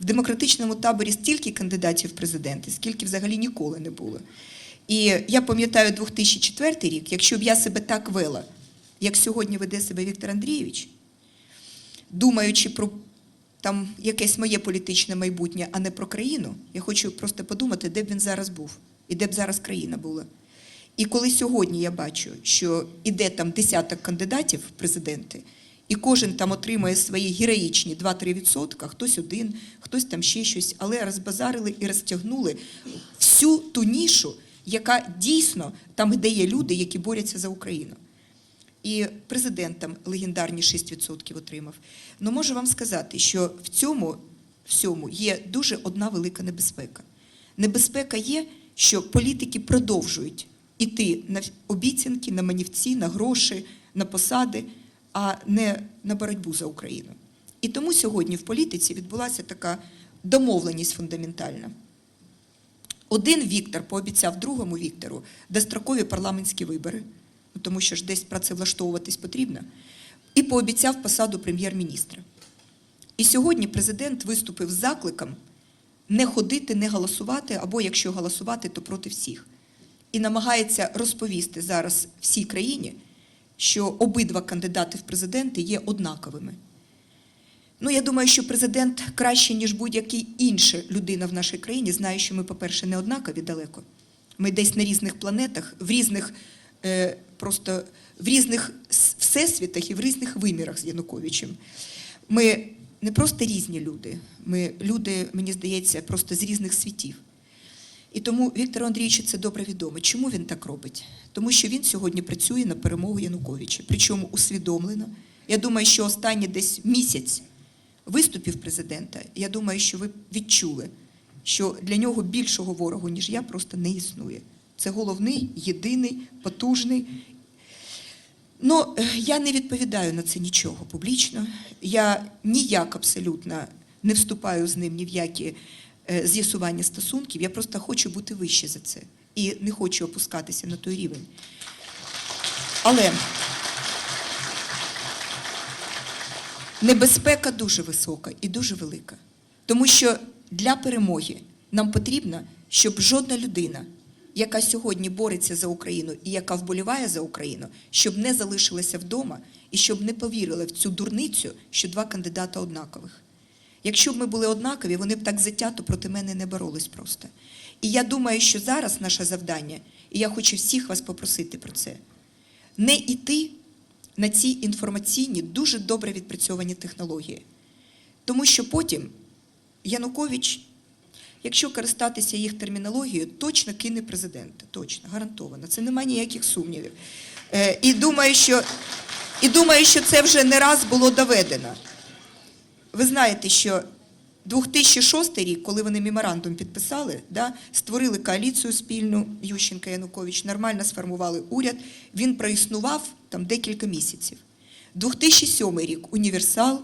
В демократичному таборі стільки кандидатів в президенти, скільки взагалі ніколи не було. І я пам'ятаю 2004 рік, якщо б я себе так вела, як сьогодні веде себе Віктор Андрійович, думаючи про там якесь моє політичне майбутнє, а не про країну, я хочу просто подумати, де б він зараз був і де б зараз країна була. І коли сьогодні я бачу, що іде там десяток кандидатів в президенти, і кожен там отримує свої героїчні 2-3%, хтось один, хтось там ще щось, але розбазарили і розтягнули всю ту нішу, яка дійсно там, де є люди, які борються за Україну. І президент там легендарні 6% отримав. Ну можу вам сказати, що в цьому всьому є дуже одна велика небезпека. Небезпека є, що політики продовжують іти на обіцянки, на манівці, на гроші, на посади, а не на боротьбу за Україну. І тому сьогодні в політиці відбулася така домовленість фундаментальна. Один Віктор пообіцяв другому Віктору дострокові парламентські вибори, тому що ж десь працевлаштовуватись потрібно, і пообіцяв посаду прем'єр-міністра. І сьогодні президент виступив з закликом не ходити, не голосувати, або якщо голосувати, то проти всіх. І намагається розповісти зараз всій країні, що обидва кандидати в президенти є однаковими. Ну, я думаю, що президент краще, ніж будь-який інша людина в нашій країні, знає, що ми, по-перше, не однакові далеко. Ми десь на різних планетах, в різних е, просто в різних всесвітах і в різних вимірах з Януковичем. Ми не просто різні люди, ми люди, мені здається, просто з різних світів. І тому Віктору Андрійовичу це добре відомо. Чому він так робить? Тому що він сьогодні працює на перемогу Януковича, причому усвідомлено. Я думаю, що останній десь місяць виступів президента, я думаю, що ви відчули, що для нього більшого ворогу, ніж я, просто не існує. Це головний, єдиний, потужний. Ну, я не відповідаю на це нічого публічно. Я ніяк абсолютно не вступаю з ним ні в які з'ясування стосунків. Я просто хочу бути вище за це і не хочу опускатися на той рівень. Але небезпека дуже висока і дуже велика. Тому що для перемоги нам потрібно, щоб жодна людина, яка сьогодні бореться за Україну і яка вболіває за Україну, щоб не залишилася вдома і щоб не повірила в цю дурницю, що два кандидата однакових. Якщо б ми були однакові, вони б так затято проти мене не боролись просто. І я думаю, що зараз наше завдання, і я хочу всіх вас попросити про це, не йти на ці інформаційні, дуже добре відпрацьовані технології. Тому що потім Янукович, якщо користатися їх термінологією, точно кине президента. Точно, гарантовано. Це немає ніяких сумнівів. Е, і, думаю, що, і думаю, що це вже не раз було доведено. Ви знаєте, що 2006 рік, коли вони меморандум підписали, да, створили коаліцію спільну Ющенка Янукович, нормально сформували уряд, він проіснував там декілька місяців. 2007 рік універсал.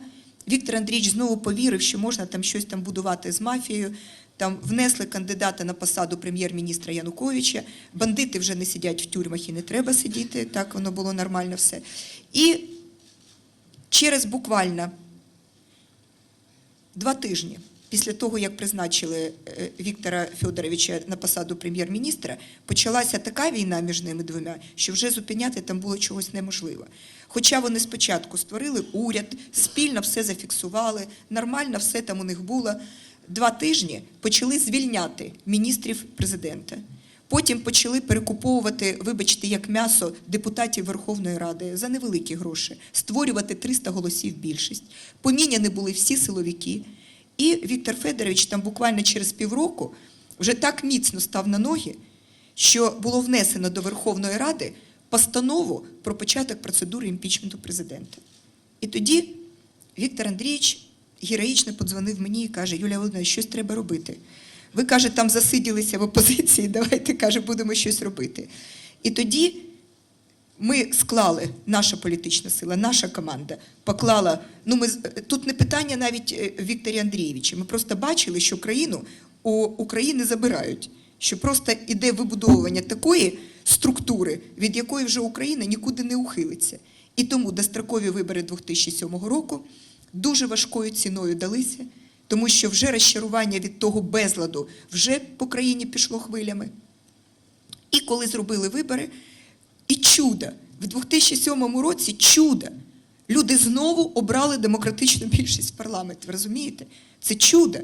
Віктор Андрійович знову повірив, що можна там щось там будувати з мафією. Там внесли кандидата на посаду прем'єр-міністра Януковича. Бандити вже не сидять в тюрмах і не треба сидіти. Так воно було нормально все. І через буквально Два тижні після того, як призначили е, Віктора Федоровича на посаду прем'єр-міністра, почалася така війна між ними двома, що вже зупиняти там було чогось неможливо. Хоча вони спочатку створили уряд, спільно все зафіксували, нормально все там у них було. Два тижні почали звільняти міністрів президента. Потім почали перекуповувати, вибачте, як м'ясо депутатів Верховної Ради за невеликі гроші, створювати 300 голосів більшість. Поміняні були всі силовики. І Віктор Федорович там буквально через півроку вже так міцно став на ноги, що було внесено до Верховної Ради постанову про початок процедури імпічменту президента. І тоді Віктор Андрійович героїчно подзвонив мені і каже: Юлія Володимирівна, щось треба робити. Ви каже, там засиділися в опозиції, давайте каже, будемо щось робити. І тоді ми склали, наша політична сила, наша команда поклала. Ну, ми тут не питання навіть е, Вікторі Андрійовича. Ми просто бачили, що країну у України забирають, що просто іде вибудовування такої структури, від якої вже Україна нікуди не ухилиться. І тому дострокові вибори 2007 року дуже важкою ціною далися. Тому що вже розчарування від того безладу вже по країні пішло хвилями. І коли зробили вибори, і чудо, в 2007 році чудо. Люди знову обрали демократичну більшість в парламент. Ви розумієте? Це чудо.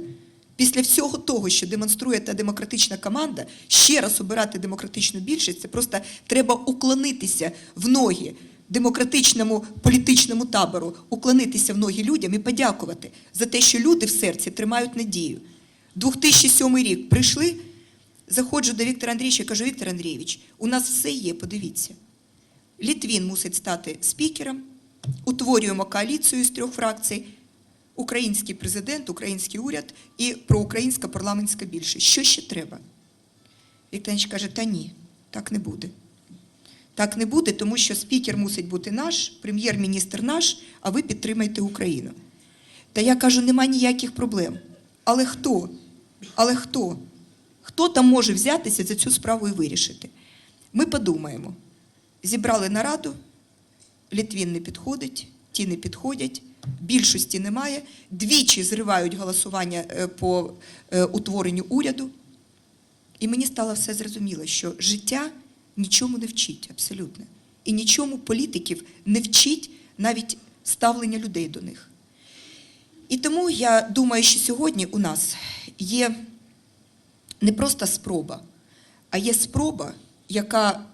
Після всього того, що демонструє та демократична команда, ще раз обирати демократичну більшість, це просто треба уклонитися в ноги демократичному політичному табору, уклонитися в ноги людям і подякувати за те, що люди в серці тримають надію. 2007 рік прийшли, заходжу до Віктора Андрійовича і кажу, Віктор Андрійович, у нас все є, подивіться. Літвін мусить стати спікером, утворюємо коаліцію з трьох фракцій, український президент, український уряд і проукраїнська парламентська більшість. Що ще треба? Віктор Андрійович каже, та ні, так не буде. Так не буде, тому що спікер мусить бути наш, прем'єр-міністр наш, а ви підтримайте Україну. Та я кажу, нема ніяких проблем. Але хто? Але хто? Хто там може взятися за цю справу і вирішити? Ми подумаємо. Зібрали нараду, Літвін не підходить, ті не підходять, більшості немає, двічі зривають голосування е, по е, утворенню уряду. І мені стало все зрозуміло, що життя нічому не вчить абсолютно. І нічому політиків не вчить навіть ставлення людей до них. І тому я думаю, що сьогодні у нас є не просто спроба, а є спроба, яка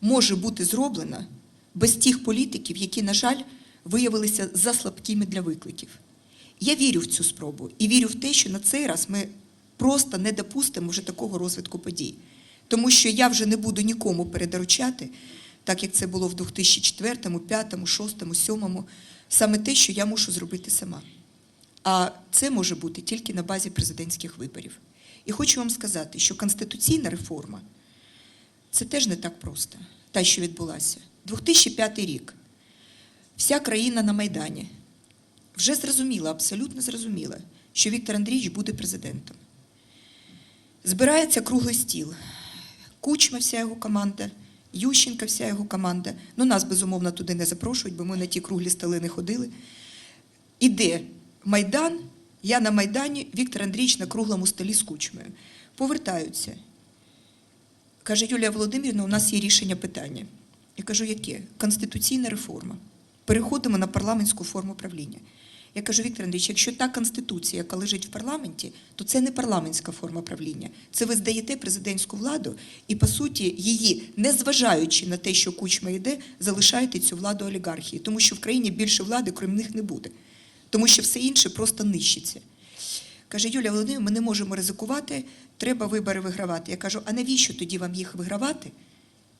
може бути зроблена без тих політиків, які, на жаль, виявилися заслабкими для викликів. Я вірю в цю спробу і вірю в те, що на цей раз ми просто не допустимо вже такого розвитку подій. Тому що я вже не буду нікому передоручати, так як це було в 2004, 2005, 2006, 2007, саме те, що я мушу зробити сама. А це може бути тільки на базі президентських виборів. І хочу вам сказати, що конституційна реформа це теж не так просто, та, що відбулася. 2005 рік. Вся країна на Майдані вже зрозуміла, абсолютно зрозуміла, що Віктор Андрійович буде президентом. Збирається круглий стіл. Кучма, вся його команда, Ющенка, вся його команда. Ну, нас, безумовно, туди не запрошують, бо ми на ті круглі столи не ходили. Іде Майдан, я на Майдані, Віктор Андрійович на круглому столі з кучмою. Повертаються. Каже Юлія Володимирівна, у нас є рішення питання. Я кажу, яке? Конституційна реформа. Переходимо на парламентську форму правління. Я кажу, Віктор Андрійович, якщо та конституція, яка лежить в парламенті, то це не парламентська форма правління. Це ви здаєте президентську владу і, по суті, її, незважаючи на те, що кучма йде, залишаєте цю владу олігархії, тому що в країні більше влади, крім них, не буде. Тому що все інше просто нищиться. Каже, Юлія Володимирівна, ми не можемо ризикувати, треба вибори вигравати. Я кажу, а навіщо тоді вам їх вигравати,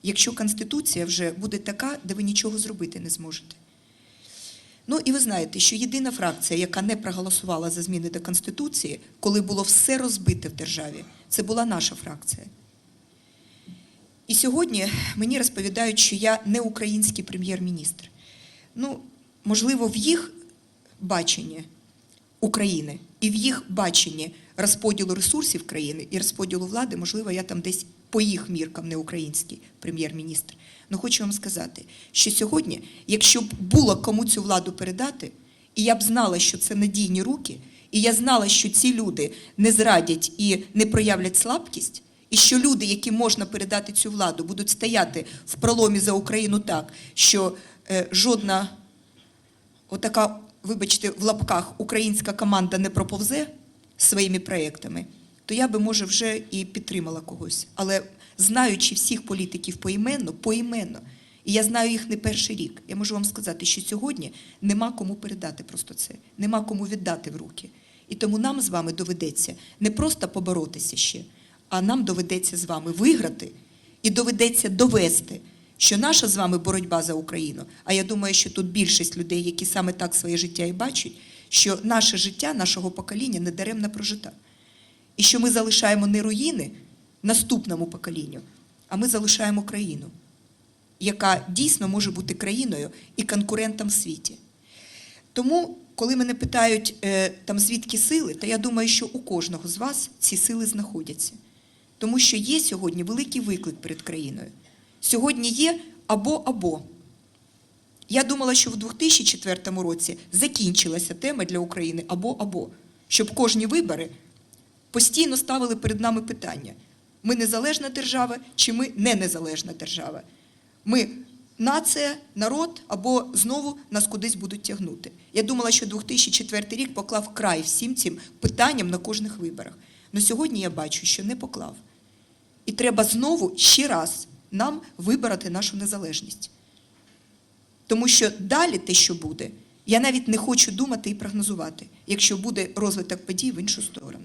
якщо Конституція вже буде така, де ви нічого зробити не зможете? Ну і ви знаєте, що єдина фракція, яка не проголосувала за зміни до Конституції, коли було все розбите в державі, це була наша фракція. І сьогодні мені розповідають, що я не український прем'єр-міністр. Ну, можливо, в їх баченні України і в їх баченні розподілу ресурсів країни і розподілу влади, можливо, я там десь по їх міркам не український прем'єр-міністр. Ну хочу вам сказати, що сьогодні, якщо б було кому цю владу передати, і я б знала, що це надійні руки, і я знала, що ці люди не зрадять і не проявлять слабкість, і що люди, які можна передати цю владу, будуть стояти в проломі за Україну так, що е, жодна отака, вибачте, в лапках українська команда не проповзе своїми проєктами, то я би, може, вже і підтримала когось. Але знаючи всіх політиків поіменно, поіменно, і я знаю їх не перший рік, я можу вам сказати, що сьогодні нема кому передати просто це, нема кому віддати в руки. І тому нам з вами доведеться не просто поборотися ще, а нам доведеться з вами виграти і доведеться довести, що наша з вами боротьба за Україну, а я думаю, що тут більшість людей, які саме так своє життя і бачать, що наше життя, нашого покоління недаремно прожита. І що ми залишаємо не руїни наступному поколінню, а ми залишаємо країну, яка дійсно може бути країною і конкурентом в світі. Тому, коли мене питають, е, там звідки сили, то я думаю, що у кожного з вас ці сили знаходяться. Тому що є сьогодні великий виклик перед країною. Сьогодні є або-або. Я думала, що в 2004 році закінчилася тема для України або-або. щоб кожні вибори постійно ставили перед нами питання: ми незалежна держава чи ми не незалежна держава? Ми нація, народ або знову нас кудись будуть тягнути. Я думала, що 2004 рік поклав край всім цим питанням на кожних виборах. Але сьогодні я бачу, що не поклав. І треба знову ще раз нам вибороти нашу незалежність. Тому що далі те, що буде, я навіть не хочу думати і прогнозувати, якщо буде розвиток подій в іншу сторону.